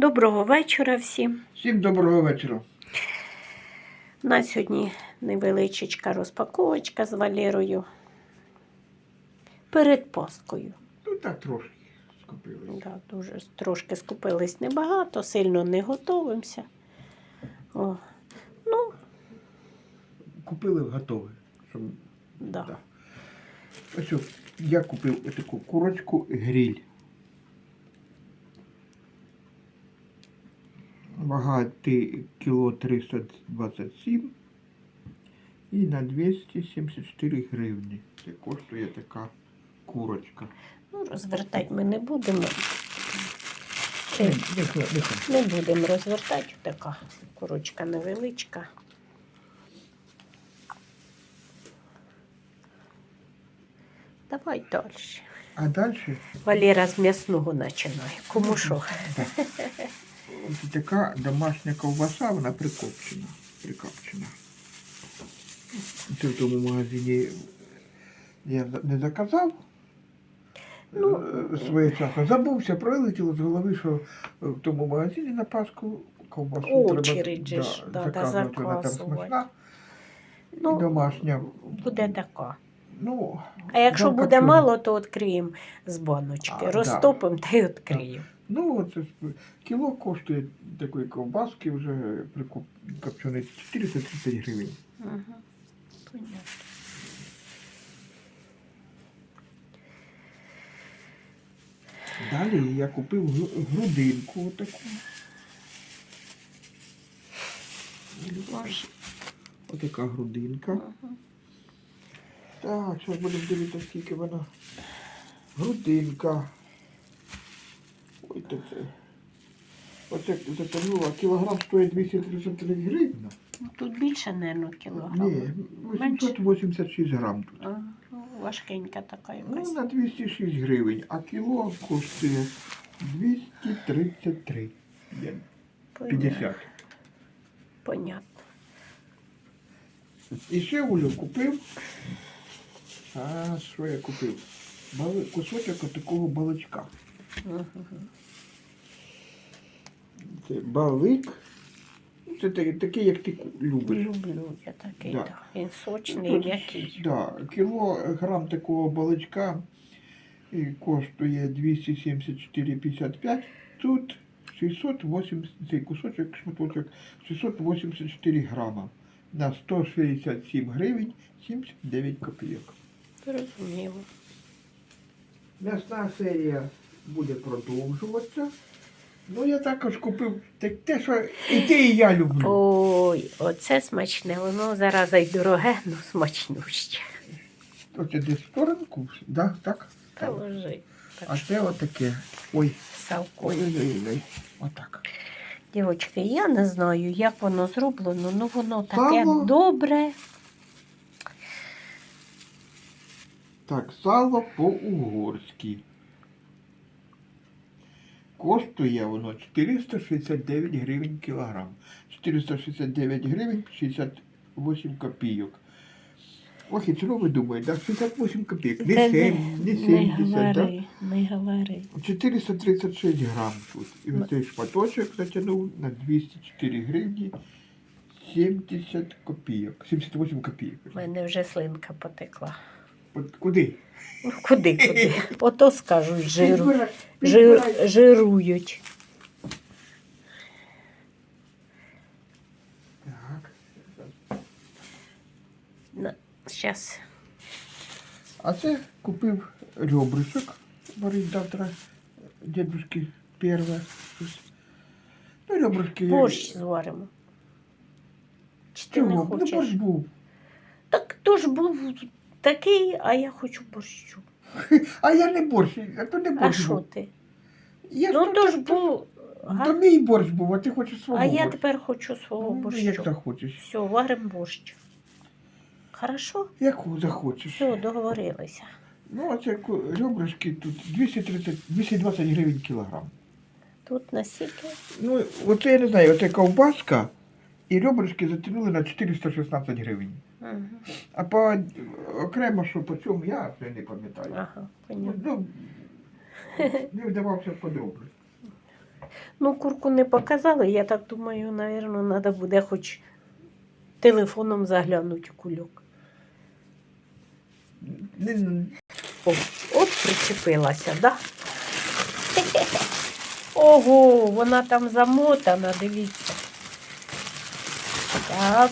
Доброго вечора всім. Всім доброго вечора. У нас сьогодні невеличка розпаковочка з Валерою. Перед Паскою. Ну так трошки скупили. Да, дуже трошки скупились небагато, сильно не готуємося. О, ну, Купили готове. Щоб... да. Да. Ось я купив таку курочку гриль. Вага ти кіло 327 і на 274 гривні. Це коштує така курочка. Ну, розвертати ми не будемо. Не будемо розвертати, така курочка невеличка. Давай далі. А далі Валера з м'ясного починає. Кому що? Ось така домашня ковбаса, вона прикопчена. Прикопчена. Це в тому магазині я не заказав. Ну, е, своєчасно. Забувся, пролетіло з голови, що в тому магазині на Пасху ковбасу Очередь треба ж, да, да, да, заказувати, вона там заказувати. смачна і Ну, домашня. буде така. Ну, А якщо буде мало, то відкриємо з баночки. А, да. Розтопимо та й відкриємо. Ну, оце кіло коштує такої ковбаски вже прикопченої 430 гривень. Угу. Понятно. Далі я купив грудинку таку. Боже. Отака грудинка. Мгм. Так, зараз будемо дивитися, скільки вона. Грудинка. Ой, то це. Оце затягнула. Кілограм стоїть 233 гривні. Ну, Тут більше, мабуть, кілограм. Ні, 886 грам тут. Ага, ну, важкенька така Ну, на 206 гривень, а кіло коштує 233. Є 50. Понятно. І ще Олю купив. А що я купив? Бали- Кусочок такого баличка. Мгм. Це балик. Ну, Це такий, такий, як ти любиш. Люблю я такий, Да. да. Він сочний, Тут, м'який. Да, кілограм такого баличка коштує 274,55. Тут 680, цей кусочок, шматочок 684 грама на 167 гривень 79 копійок. Зрозуміло. М'ясна серія буде продовжуватися. Ну, я також купив те, те, що і те, і я люблю. Ой, оце смачне, воно зараз і дороге, ну смачнюще. Оце десь в сторонку, да, так? Та ложи. Так, А це отаке. Ой, Савко. ой-ой-ой. Отак. Дівочки, я не знаю, як воно зроблено, ну воно таке Сало. добре. Так, сало по-угорськи. Коштує воно 469 гривень кілограм. 469 гривень 68 копійок. Ох, і чого ви думаєте, да? 68 копійок. Не Та 7, не не 70, да? говори, не говори. 436 грам тут. І Ну. оцей шматочок затягнув на 204 гривні 70 копійок. 78 копійок. У мене вже слинка потекла. Куди? Куди, куди? Ото скажуть, жиру, жир, жирують. Так. Зараз. А це купив ребрышок. Варить завтра дедушки перше. Ну, ребрышки. Борщ зваримо. Чи ти не Чого? Ну, борщ був. Так то ж був такий, а я хочу борщу. А я не борщ, а то не А борщ що був. ти? Я Ну то ж був. То мій борщ був, а ти хочеш свого А я тепер хочу свого Ну, як борщу. захочеш. Все, варимо борщ. Хорошо? Як захочеш. Все, договорилися. Ну, а це ребрышки тут 230, 220 гривень кілограм. Тут настільки. Ну, оце я не знаю, оце ковбаска і ребрышки затягнули на 416 гривень. Угу. А по окремо, що по чому, я вже не пам'ятаю. Ага. Ну, не вдавався в подробності. Ну, курку не показали, я так думаю, напевно, треба буде хоч телефоном заглянути у кульок. Не, О, от причепилася, да? Ого, вона там замотана, дивіться. Так.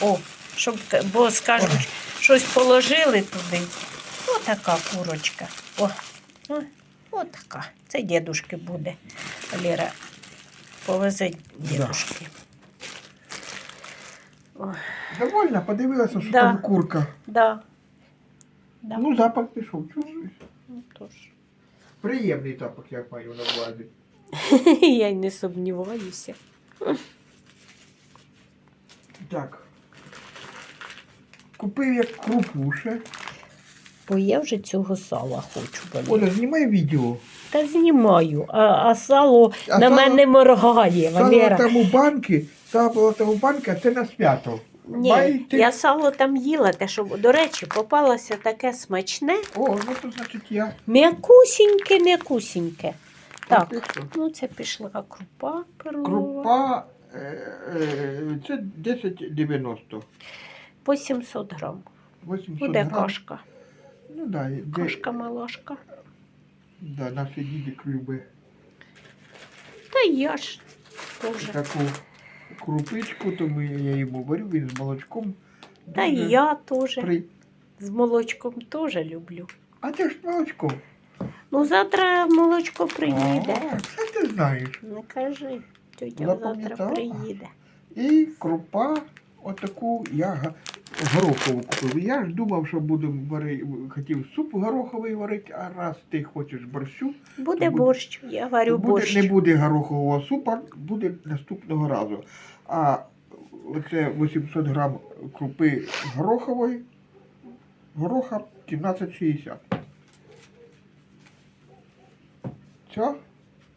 О, щоб, бо скажуть, щось положили туди. Отака курочка. О, о, отака. Це дідушки буде. Ліра повезе дідушки. Довольно, подивилася, що Да. там курка. да. Да. Ну, запах пішов, чувствуєш? Ну, тож. Приємний запах, я маю на увазі. Я не сумніваюся. Так. Купив я крупу ще. Бо я вже цього сала хочу. Оля, знімай відео. Та знімаю, а, а сало А на сало- мене моргає, Сало Валера. там у банки, сало там у банки, а це на свято. Ні, Маєте- я сало там їла, те, що, до речі, попалося таке смачне, О, ну то значить я. м'якусіньке, м'якусіньке. Так, ну це пішла крупа перлова. Крупа це 10,90. По 700 грам. 800 Буде грам. кашка. Ну да, де, Кашка малашка. да, наші діди люби Та я ж теж. таку крупичку, то ми, я йому варю, він з молочком. Та дуже я теж. При... З молочком теж люблю. А це ж молочко. Ну, завтра молочко приїде. А, Це ти знаєш. Не кажи, тетя завтра приїде. І крупа, отаку я горохову купив. Я ж думав, що вари... хотів суп гороховий варити, а раз ти хочеш борщу, Буде буде- борщ, я варю буде, борщ. не буде горохового супа, буде наступного разу. А це 800 грам крупи горохової, гороха 17,60. Все?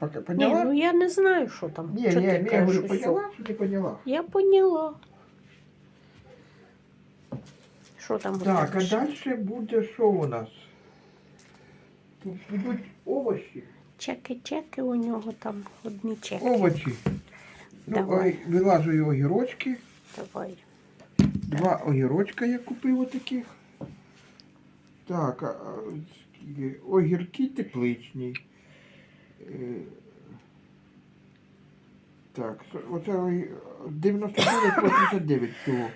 Пока Ні, ну я не знаю, що там. Ні, Що ні, ти я говорю, поняла, що ти поняла? Я поняла. Що там Так, а далі буде що у нас? Тут будуть овочі. Чеки-чеки у нього там одні чеки. Овочі. Ну, Давай. ой, вилажую огірочки. Давай. Два огірочка я купив отаких. Так, а, огірки тепличні. Так, оце огі- 99,89 всього.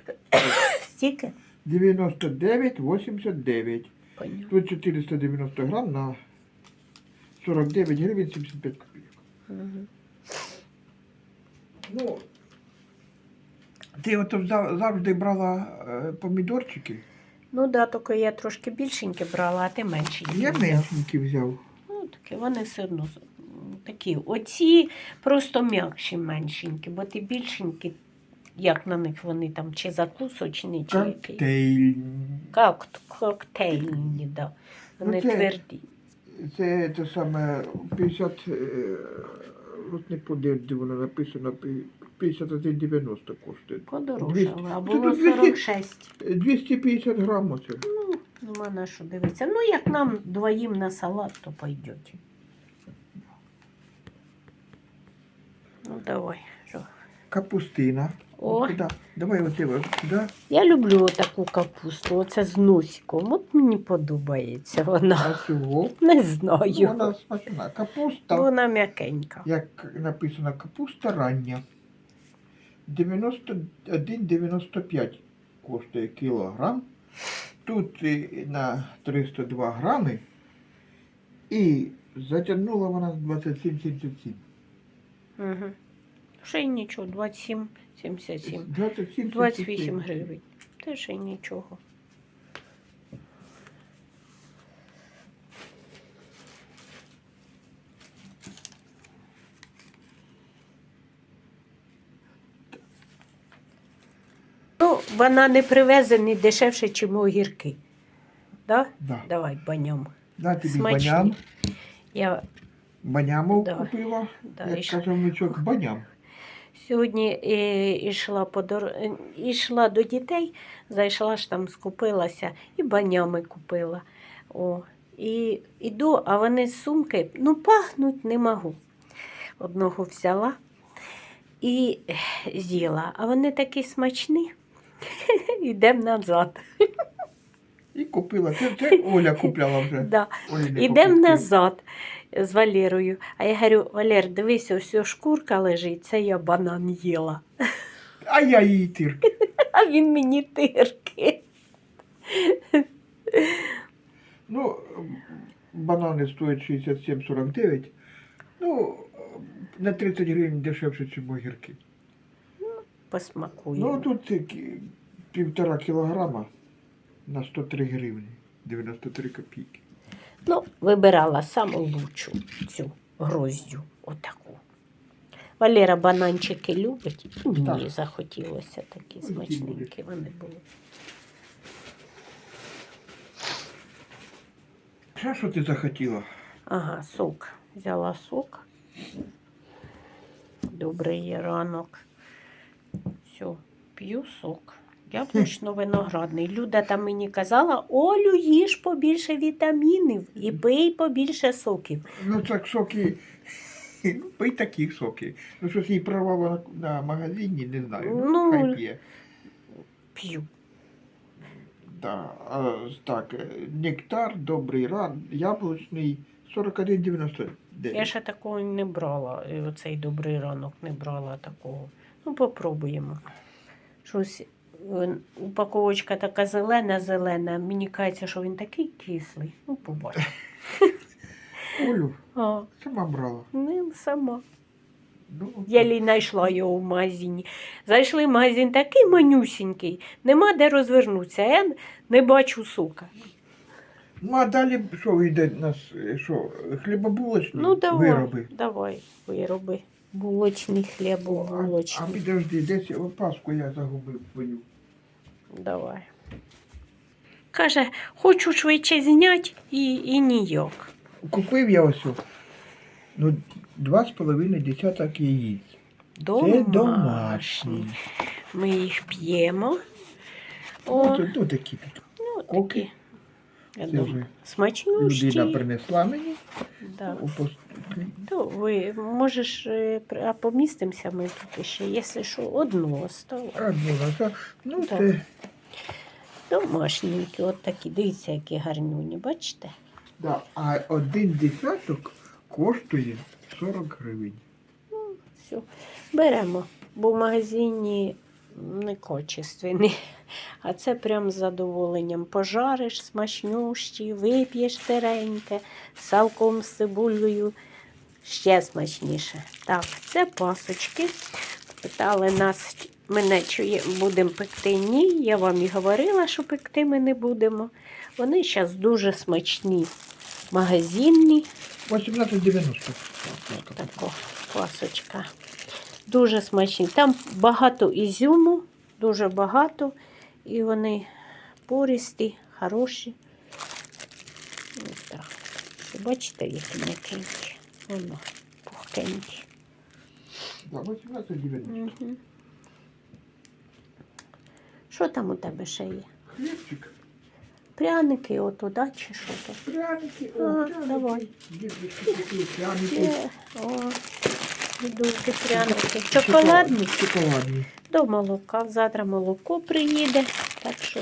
Стільки? 99,89. Поняла. Тут 490 грам на 49 гривень 75 копійок. Мгм. Ну, ти от завжди брала е, помідорчики. Ну да, тільки я трошки більшенькі брала, а ти меншенькі. Я взяв. меншенькі взяв. Ну, такі, вони все одно такі. Оці просто м'якші меншенькі, бо ти більшенькі, як на них вони там, чи закусочні, чи які. Коктейль. Как коктейльні, да. Вони Ну, це- тверді. Це те саме 50, е, от не подив, де воно написано, пі- 51,90 коштує. Подорожали, 200. а було 200. 46. Е, 250 грам оце. Ну, нема на що дивитися. Ну, як нам двоїм на салат, то пойдете. Ну, давай. Капустина. О. От. Давай оце ось сюди. Я люблю таку капусту, оце з носиком. От мені подобається вона. А цього. Не знаю. Вона смачна. Капуста. Вона м'якенька. Як написано, капуста рання. 91,95 коштує кілограм. Тут на 302 грами. І затягнула вона 27,77. Угу. Ще й нічого, 27, 77. 27, 28 гривень. Те ще й нічого. Ну, вона не привезена дешевше, ніж огірки. Да? Да. Давай баням. На тобі Смачні. баням. Я Баняму Да. купила. да, Як іш- каже внучок, баням. Сьогодні е, йшла, по дор... е, йшла до дітей, зайшла ж там, скупилася і банями купила. О, і іду, а вони з сумки, ну пахнуть не можу. одного взяла і з'їла. А вони такі смачні. Йдемо назад. І купила. Це, Оля купляла вже. Да. Олі Ідемо назад з Валерою. А я говорю, Валер, дивись, ось шкурка лежить, це я банан їла. А я її тирки. А він мені тирки. Ну, банани стоять 67,49. Ну, на 30 гривень дешевше, ніж огірки. Посмакуємо. Ну, тут півтора кілограма на 103 гривні. 93 копійки. Ну, вибирала саму лучшу цю гроздю, отаку. Валера бананчики любить, і мені Так. захотілося такі смачненькі вони були. Ще що ти захотіла? Ага, сок. Взяла сок. Добрий ранок. Все, п'ю сок. Яблучно-виноградний. Люда там мені казала, Олю, їж побільше вітамінів і пий побільше соків. Ну, так соки. Пий такі соки. Ну, щось їй провала на, на магазині, не знаю. Ну, Ну, хай п'є. П'ю. Да, а, так, нектар, добрий ран, яблучний, 41,99. Я ще такого не брала. Оцей добрий ранок не брала такого. Ну, попробуємо. Щось упаковочка така зелена, зелена. Мені кажеться, що він такий кислий. Ну, побачимо. Олю, А, сама брала. ну, сама. Ну, Я лі знайшла його в магазині. Зайшли в магазин такий манюсінький, нема де розвернутися. Я не бачу сука. Ну, а далі що йде нас, е, що, хлібобулочні Ну, давай, вироби? давай, вироби. Булочний хліб, а, а булочний. підожди, десь опаску я загубив свою. Давай. Каже, хочу швидше зняти і, і ніяк. Купив я ось, ну, два з половиною десяток яїць. Це Домашні. Ми їх п'ємо. Ну, О, тут, ну, такі тут. ну, коки. такі. Я Це думаю, вже Смачнющі. людина принесла мені. Да. У пос- То ви можеш, е, при- а помістимося ми тут ще, якщо що, одну оставила. А, ну, ну, Так. це, Домашненькі, от такі, дивіться, які гарнюні, бачите? да, а один десяток коштує 40 гривень. Все, беремо, бо в магазині некачественні. А це прям з задоволенням. Пожариш смачнющі, вип'єш сиреньке, з салком з цибулею. Ще смачніше. Так, це пасочки. Питали нас, мене чи будемо пекти. Ні, я вам і говорила, що пекти ми не будемо. Вони зараз дуже смачні, магазинні. 18,90. Тако, пасочка. Дуже смачні. Там багато ізюму, дуже багато. І вони пористі, хороші. Ось так. Бачите, які м'якенькі. Воно пухкенькі. Да, 18,90. Угу. Що там у тебе ще є? Хлібчик, Пряники ото, да, чи що то? пряники, А, о, пряники. давай. Пряники. О, йдуть пряники. Шоколадні? Шоколадні. До молока. Завтра молоко приїде. Так що.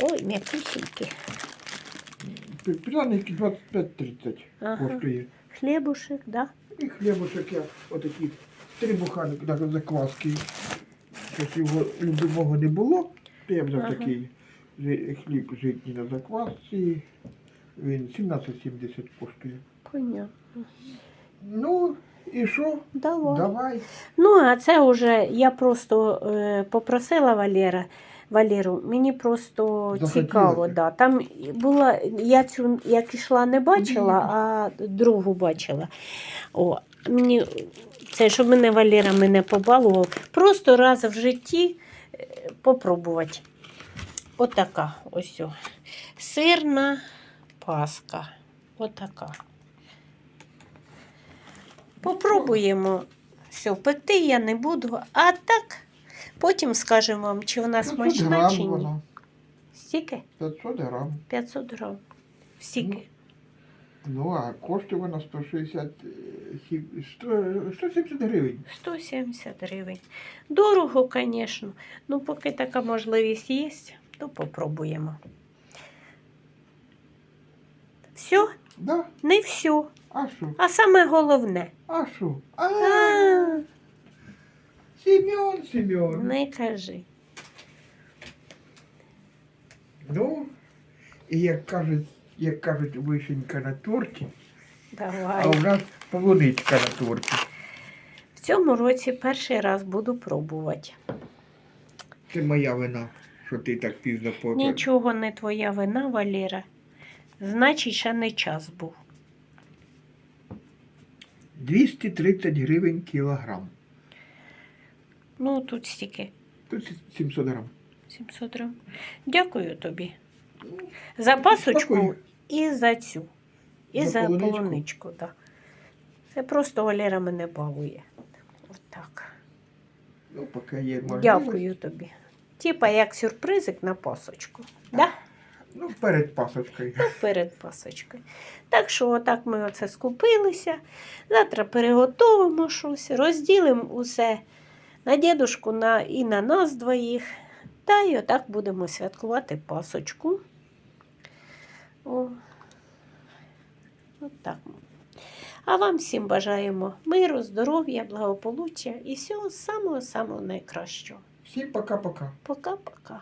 Ой, м'якусінькі. Пряники 25-30 Ага. коштує. Хлібушек, да? І хлібушек я отакі три буханки так, закваски. Якщо його любимого не було, то я взяв Ага. такий жи- хліб житній на заквасці. Він 17,70 коштує. Понятно. Ну, і що? Давай. Давай. Ну, а це вже я просто е, попросила Валера. Валеру, мені просто Захотілося. цікаво, да. Там була, я цю як йшла, не бачила, а другу бачила. О, мені це, щоб мене Валера мене побалував, просто раз в житті е, попробувати. Отака ось. о. Сирна паска. Отака. Попробуємо. Все, пекти я не буду, а так потім скажемо вам, чи вона 500 смачна, грам чи ні. вона. Стільки? 500 грам. 500 грам. Стільки. Ну, а коштує вона 160, е, сім- 100, 170 гривень. 170 гривень. Дорого, звісно. Ну, поки така можливість є, то попробуємо. Все? Да? Не все. А що? А саме головне. А що? А, А, Семен, Семен. не кажи. Ну, і як кажуть, як кажуть, вишенька на торті, а Давай. у нас полуничка на торті. В цьому році перший раз буду пробувати. Це моя вина, що ти так пізно по Нічого не твоя вина, Валера. Значить, ще не час був. 230 гривень кілограм. Ну, тут стільки. Тут 700 грам. 700 грам. Дякую тобі. За пасочку Спокійно. і за цю. І За за, полуничку? полуничку, так. Да. Це просто Валера мене балує. Отак. Ну, поки є можливість. Дякую тобі. Типа як сюрпризик на пасочку. Да? Ну, перед пасочкою. Ну, перед пасочкою. Так що отак ми оце скупилися. Завтра переготовимо щось, розділимо усе на дідушку на, і на нас двоїх. Та й отак будемо святкувати пасочку. О. Отак. А вам всім бажаємо миру, здоров'я, благополуччя і всього самого-самого найкращого. Всім пока-пока. Пока-пока.